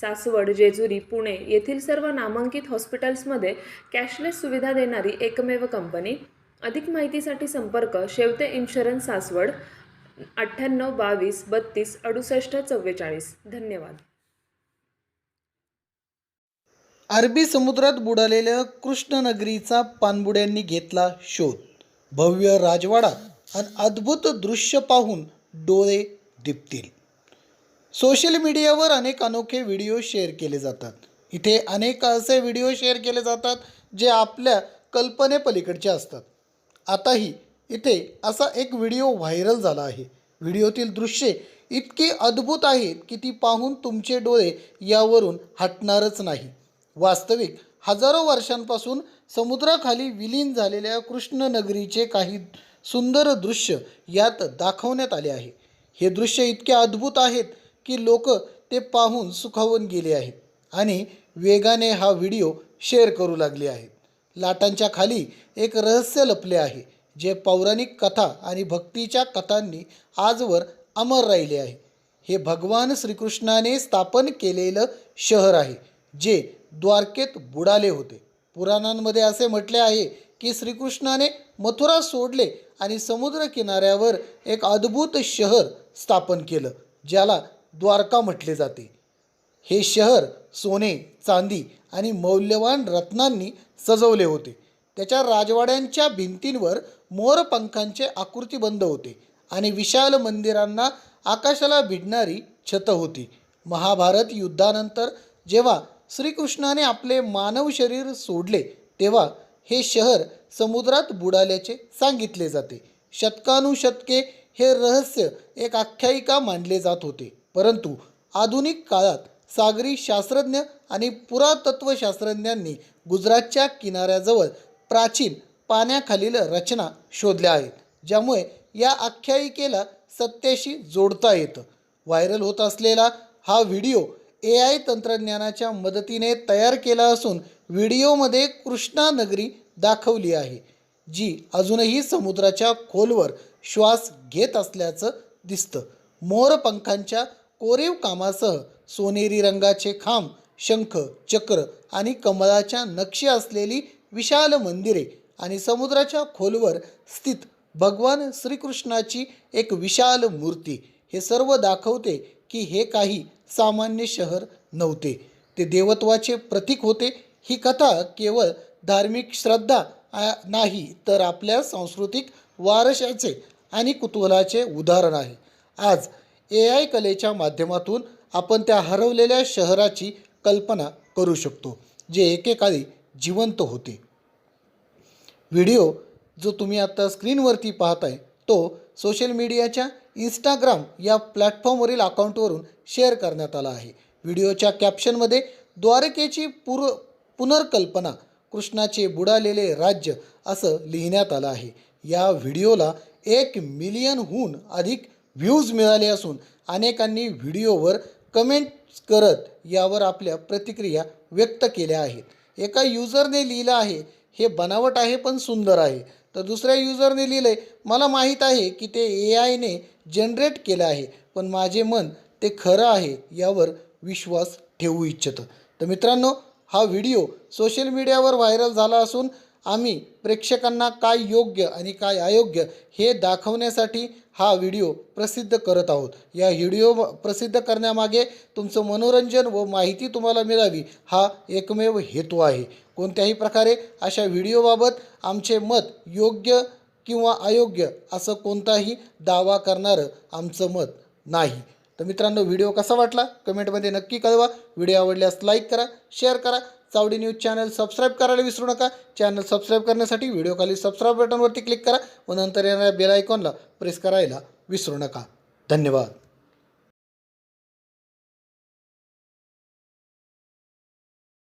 सासवड जेजुरी पुणे येथील सर्व नामांकित हॉस्पिटल्समध्ये कॅशलेस सुविधा देणारी एकमेव कंपनी. अधिक माहितीसाठी संपर्क शेवते इन्शुरन्स सासवड अठ्ठ्याण्णव बावीस बत्तीस अडुसष्ट चव्वेचाळीस. धन्यवाद. अरबी समुद्रात बुडालेल्या कृष्णनगरीचा पाणबुड्यांनी घेतला शोध. भव्य राजवाडा आणि अद्भुत दृश्य पाहून डोळे दिपतील. सोशल मीडियावर अनेक अनोखे व्हिडिओ शेअर केले जातात. इथे अनेक असे व्हिडिओ शेअर केले जातात जे आपल्या कल्पनेपलीकडचे असतात. आताही इथे असा एक व्हिडिओ व्हायरल झाला आहे. व्हिडिओतील दृश्ये इतकी अद्भुत आहेत की ती पाहून तुमचे डोळे यावरून हटणारच नाही. वास्तविक हजारो वर्षांपासून समुद्राखाली विलीन झालेल्या कृष्णनगरीचे काही सुंदर दृश्य यात दाखवण्यात आले आहे. हे दृश्य इतके अद्भुत आहेत की लोक ते पाहून सुखावून गेले आहेत. आणि वेगाने हा व्हिडिओ शेअर करू लागले आहेत. लाटांच्या खाली एक रहस्य लपले आहे जे पौराणिक कथा आणि भक्तीच्या कथांनी आजवर अमर राहिले आहे. हे भगवान श्रीकृष्णाने स्थापन केलेलं शहर आहे जे द्वारकेत बुडाले होते. पुराणांमध्ये असे म्हटले आहे की श्रीकृष्णाने मथुरा सोडले आणि समुद्र किनाऱ्यावर एक अद्भुत शहर स्थापन केलं ज्याला द्वारका म्हटले जाते. हे शहर सोने चांदी आणि मौल्यवान रत्नांनी सजवले होते. त्याच्या राजवाड्यांच्या भिंतींवर मोरपंखांचे आकृतीबंध होते आणि विशाल मंदिरांना आकाशाला भिडणारी छतं होती. महाभारत युद्धानंतर जेव्हा श्रीकृष्णाने आपले मानव शरीर सोडले तेव्हा हे शहर समुद्रात बुडाल्याचे सांगितले जाते. शतकानुशतके हे रहस्य एक आख्यायिका मानले जात होते. परंतु आधुनिक काळात सागरी शास्त्रज्ञ आणि पुरातत्वशास्त्रज्ञांनी गुजरातच्या किनाऱ्याजवळ प्राचीन पाण्याखालील रचना शोधल्या आहेत ज्यामुळे या आख्यायिकेला सत्याशी जोडता येतं. व्हायरल होत असलेला हा व्हिडिओ ए आय तंत्रज्ञानाच्या मदतीने तयार केला असून व्हिडिओमध्ये कृष्णा नगरी दाखवली आहे जी अजूनही समुद्राच्या खोलवर श्वास घेत असल्याचं दिसतं. मोरपंखांच्या कोरीव कामासह सोनेरी रंगाचे खांब शंख चक्र आणि कमळाच्या नक्षी असलेली विशाल मंदिरे आणि समुद्राच्या खोलवर स्थित भगवान श्रीकृष्णाची एक विशाल मूर्ती हे सर्व दाखवते की हे काही सामान्य शहर नव्हते. ते देवत्वाचे प्रतीक होते. ही कथा केवळ धार्मिक श्रद्धा नाही तर आपल्या सांस्कृतिक वारशाचे आणि कुतूहलाचे उदाहरण आहे. आज ए आय कलेच्या माध्यमातून आपण त्या हरवलेल्या शहराची कल्पना करू शकतो जे एकेकाळी जिवंत होते. व्हिडिओ जो तुम्ही आता स्क्रीनवरती पाहताय तो सोशल मीडियाच्या इंस्टाग्राम या प्लॅटफॉर्मवरील अकाउंटवरून शेअर करण्यात आला आहे. व्हिडिओच्या कॅप्शनमध्ये द्वारकेची पुर पुनर्कल्पना कृष्णाचे बुडालेले राज्य असं लिहिण्यात आलं आहे. या व्हिडिओला एक मिलियनहून अधिक व्ह्यूज मिळाले असून अनेकांनी व्हिडिओवर कमेंट्स करत यावर आपल्या प्रतिक्रिया व्यक्त केल्या आहेत. एका युजरने लिहिलं आहे हे बनावट आहे पण सुंदर आहे. तर दुसऱ्या युजरने लिहिलं आहे मला माहीत आहे की ते ए आयने जनरेट केलं आहे पण माझे मन ते खरं आहे यावर विश्वास ठेवू इच्छितं. तर मित्रांनो हा व्हिडिओ सोशल मीडियावर व्हायरल झाला असून आम्ही प्रेक्षकांना काय योग्य आणि काय अयोग्य हे दाखवण्यासाठी हा व्हिडिओ प्रसिद्ध करत आहोत. या व्हिडिओ प्रसिद्ध करण्यामागे तुमचं मनोरंजन व माहिती तुम्हाला मिळावी हा एकमेव हेतू आहे. कोणत्याही प्रकारे अशा व्हिडिओबाबत आमचे मत योग्य किंवा अयोग्य असं कोणताही दावा करणारं आमचं मत नाही. तर मित्रांनो व्हिडिओ कसा वाटला? कमेंटमध्ये नक्की कळवा. व्हिडिओ आवडल्यास लाईक करा शेअर करा. चावडी न्यूज चॅनल सबस्क्राईब करायला विसरू नका. चॅनल सबस्क्राईब करण्यासाठी व्हिडिओ खाली सबस्क्राईब बटनवरती क्लिक करा व नंतर येणाऱ्या बेल आयकॉनला प्रेस करायला विसरू नका. धन्यवाद.